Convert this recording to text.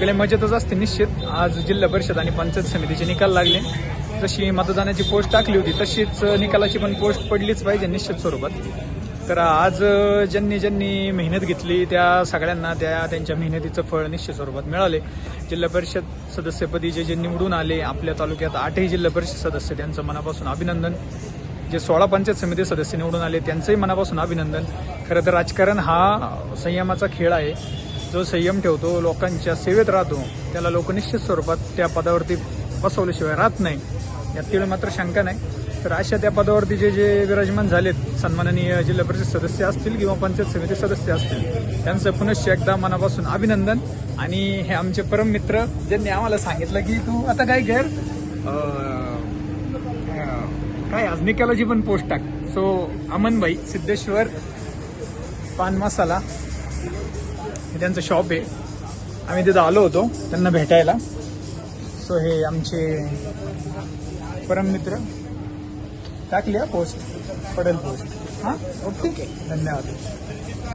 सगळे मजेतच असते निश्चित. आज जिल्हा परिषद आणि पंचायत समितीचे निकाल लागले. जशी मतदानाची पोस्ट टाकली होती तशीच निकालाची पण पोस्ट पडलीच पाहिजे निश्चित स्वरूपात. तर आज ज्यांनी ज्यांनी मेहनत घेतली त्या सगळ्यांना त्या त्यांच्या मेहनतीचं फळ निश्चित स्वरूपात मिळाले. जिल्हा परिषद सदस्यपदी जे जे निवडून आले आपल्या तालुक्यात आठही जिल्हा परिषद सदस्य त्यांचं मनापासून अभिनंदन. जे सोळा पंचायत समिती सदस्य निवडून आले त्यांचंही मनापासून अभिनंदन. खरं तर राजकारण हा संयमाचा खेळ आहे. जो संयम ठेवतो लोकांच्या सेवेत राहतो त्याला लोक निश्चित स्वरूपात त्या पदावरती बसवल्याशिवाय राहत नाही. यात तीळ मात्र शंका नाही. तर अशा त्या पदावरती जे जे विराजमान झालेत सन्माननीय जिल्हा परिषद सदस्य असतील किंवा पंचायत समिती सदस्य असतील त्यांचं पुनश्च एकदा मनापासून अभिनंदन. आणि हे आमचे परम मित्र ज्यांनी आम्हाला सांगितलं की तू आता काय कर? काय आज निकालाची पण पोस्ट टाक. सो अमनभाई सिद्धेश्वर पान मसाला. हे त्यांचं शॉप आहे. आम्ही तिथं आलो होतो त्यांना भेटायला. सो हे आमचे परममित्र टाकले टाकली हा पोस्ट पडेल पोस्ट हां? ओके. धन्यवाद.